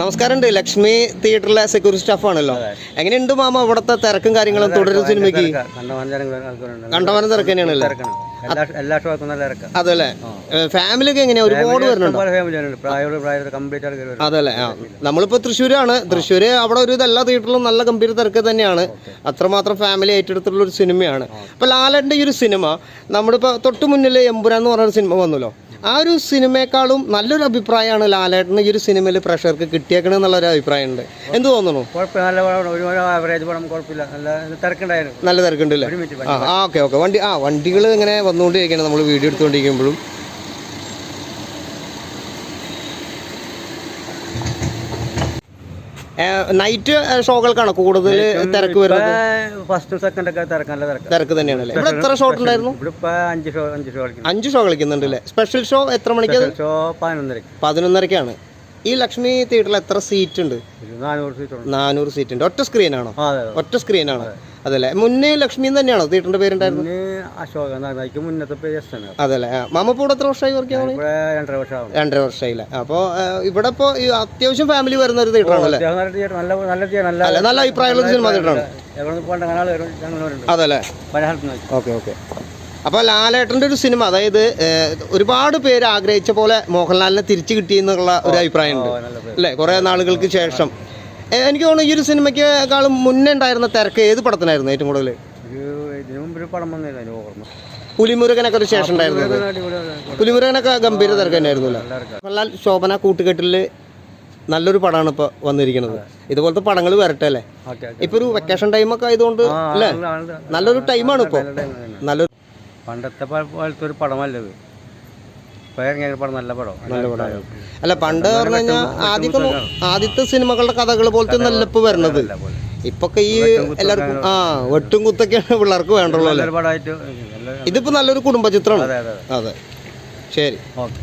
നമസ്കാരമുണ്ട്. Lakshmi തിയേറ്ററിലെ security staff ആണല്ലോ. എങ്ങനെയുണ്ട് മാമ അവിടുത്തെ തിരക്കും കാര്യങ്ങളും? തുടരും സിനിമയ്ക്ക്? കണ്ടമാനം തിരക്ക്. തന്നെയാണല്ലേ? എല്ലാ എല്ലാ ഷോക്കും നല്ല ഇറക്കാം അതല്ലേ? ഫാമിലിക്ക് എങ്ങനെയാ? ഒരുപാട് പേരുണ്ടോ? ഫാമിലിയാണ് പ്രായമുള്ള പ്രായത്തിൽ കംപ്ലീറ്റ് ആൾക്കാർ വരും. അതല്ലേ? നമ്മളിപ്പോ തൃശ്ശൂരാണ്. തൃശ്ശൂര് അവിടെ ഒരു എല്ലാ തിയേറ്ററിലും നല്ല ഗംഭീര തിരക്ക് തന്നെയാണ്. അത്രമാത്രം ഫാമിലി ഏറ്റെടുത്തിട്ടുള്ള ഒരു സിനിമയാണ് അപ്പൊ ലാലന്റെ ഈ ഒരു സിനിമ നമ്മളിപ്പോ തൊട്ടു മുന്നിൽ എമ്പുരാൻ എന്ന് പറഞ്ഞ സിനിമ വന്നല്ലോ. ആ ഒരു സിനിമയെക്കാളും നല്ലൊരു അഭിപ്രായമാണ് ലാലേട്ടന് ഈ ഒരു സിനിമയിൽ പ്രഷർക്ക് കിട്ടിയേക്കണം എന്നുള്ളൊരു അഭിപ്രായമുണ്ട്. എന്ത് തോന്നുന്നു? കുഴപ്പമില്ല. നല്ല പടമാണ്. ഒരു ആവറേജ് പടം കുഴപ്പമില്ല. നല്ല തിരക്കുണ്ടായിരുന്നു. നല്ല തിരക്കുണ്ടല്ലേ? ആ ഓക്കെ ഓക്കെ. വണ്ടി ആ വണ്ടികൾ ഇങ്ങനെ വന്നുകൊണ്ടിരിക്കുകയാണ്. നമ്മൾ വീഡിയോ എടുത്തുകൊണ്ടിരിക്കുമ്പോഴും. നൈറ്റ് ഷോകൾക്കാണ് കൂടുതൽ തിരക്ക് വരുന്നത്? ഫസ്റ്റ് സെക്കൻഡ് ഒക്കെ തിരക്ക് തിരക്ക്. തിരക്ക് തന്നെയാണല്ലേ? ഇവിടെ എത്ര ഷോട്ട് ഉണ്ടായിരുന്നു? ഇപ്പൊ അഞ്ച് ഷോ അഞ്ച് ഷോ അഞ്ച് ഷോ കളിക്കുന്നുണ്ട് അല്ലേ സ്പെഷ്യൽ ഷോ എത്ര മണിക്ക്? ഷോ പതിനൊന്നരക്ക് പതിനൊന്നരക്കാണ് ഈ ലക്ഷ്മി തിയേറ്ററിൽ എത്ര സീറ്റ് ഉണ്ട് നാനൂറ് സീറ്റ് ഉണ്ട് ഒറ്റ സ്ക്രീൻ ആണോ ഒറ്റ സ്ക്രീൻ ആണോ അതല്ലേ. മുന്നേ ലക്ഷ്മി തന്നെയാണോ? തിയേറ്ററിന്റെ പേരുണ്ടായിരുന്നു അശോക മുന്നത്തെ പേര് അതല്ലേ. മാമ ഇപ്പോൾ എത്ര വർഷമായി വർക്ക് ചെയ്യാൻ രണ്ടര വർഷം രണ്ടര വർഷമായില്ലേ. അപ്പോൾ ഇവിടെ ഇപ്പോൾ അത്യാവശ്യം ഫാമിലി വരുന്ന ഒരു തിയേറ്റർ ആണല്ലേ? നല്ല അഭിപ്രായമുള്ള സിനിമ തിയേറ്ററാണ് അതല്ലേ. Okay okay. അപ്പോൾ ലാലേട്ടന്റെ ഒരു സിനിമ അതായത് ഒരുപാട് പേര് ആഗ്രഹിച്ച പോലെ മോഹൻലാലിനെ തിരിച്ചു കിട്ടി എന്നുള്ള ഒരു അഭിപ്രായമുണ്ട്. ഉണ്ട് അല്ലേ? കുറേ നാളുകൾക്ക് ശേഷം. എനിക്ക് തോന്നുന്നു ഈ ഒരു സിനിമയ്ക്കാളും മുന്നേ ഉണ്ടായിരുന്ന തിരക്ക് ഏത് പടത്തിനായിരുന്നു ഏറ്റവും കൂടുതൽ? പുലിമുരുകനൊക്കെ ഒരു ശേഷം ഉണ്ടായിരുന്നു പുലിമുരുകനൊക്കെ ഗംഭീര തിരക്ക് തന്നെയായിരുന്നു അല്ലേ? നല്ല തിരക്കാ. മോഹൻലാൽ ശോഭന കൂട്ടുകെട്ടിൽ നല്ലൊരു പടമാണ് ഇപ്പൊ വന്നിരിക്കുന്നത്. ഇതുപോലത്തെ പടങ്ങൾ വരട്ടെ അല്ലേ? ഇപ്പൊ ഒരു വെക്കേഷൻ ടൈമൊക്കെ ആയതുകൊണ്ട് അല്ലേ? നല്ല- നല്ല- നല്ലൊരു ടൈമാണ് ഇപ്പോൾ നല്ല നല്ലൊരു പണ്ടത്തെ പോലത്തെ ഒരു പടമല്ലത് നല്ല പടം. അല്ല പണ്ട് പറഞ്ഞു കഴിഞ്ഞാൽ നോ- ആദ്യത്തെ സിനിമകളുടെ കഥകൾ പോലത്തെ നല്ല ഇപ്പൊ വരണത്. ഇപ്പൊ ഇപ്പൊക്കെ ഈ എല്ലാവർക്കും ആ വെട്ടും കുത്തൊക്കെയാണ് പിള്ളേർക്ക് വേണ്ടുള്ളൂ ഇതിപ്പോ നല്ലൊരു കുടുംബ ചിത്രമാണ് അതെ. ശരി. ഓക്കെ.